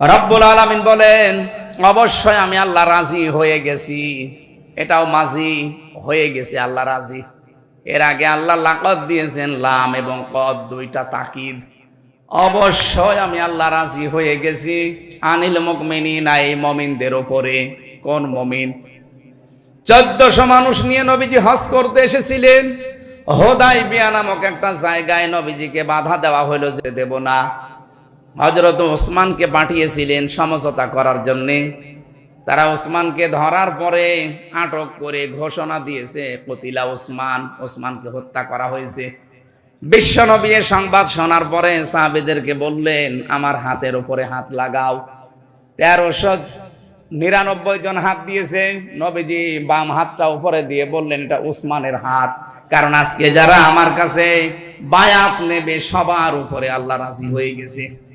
রব্বুল আলামিন বলেন, অবশ্যই আমি আল্লাহ রাজি হয়ে গেছি। এটাও মাঝি হয়ে গেছে, আল্লাহ রাজি। এর আগে আল্লাহ লাকত দিয়েছেন লাম এবং কদ, দুইটা তাকিদ। অবশ্যই আমি আল্লাহ রাজি হয়ে গেছি, আনিল মুকমিনিন এই মমিনদের ওপরে কোন মমিন? চোদ্দশো মানুষ নিয়ে নবীজি হজ করতে এসেছিলেন। হোদাই বিয়া নামক একটা জায়গায় নবীজিকে বাধা দেওয়া হলো যে দেব না। হজরত ওসমানকে পাঠিয়েছিলেন সমঝোতা করার জন্যে। তারা ওসমানকে ধরার পরে আটক করে ঘোষণা দিয়েছে, কতিলা ওসমান, ওসমানকে হত্যা করা হয়েছে। বিশ্বনবী সংবাদ শোনার পরে সাহাবেদেরকে বললেন, আমার হাতের উপরে হাত লাগাও। তেরোশো নিরানব্বই জন হাত দিয়েছে। নবীজি বাম হাতটা উপরে দিয়ে বললেন, এটা উসমানের হাত। কারণ আজকে যারা আমার কাছে বায়াত নেবে, সবার উপরে আল্লাহ রাজি হয়ে গেছে।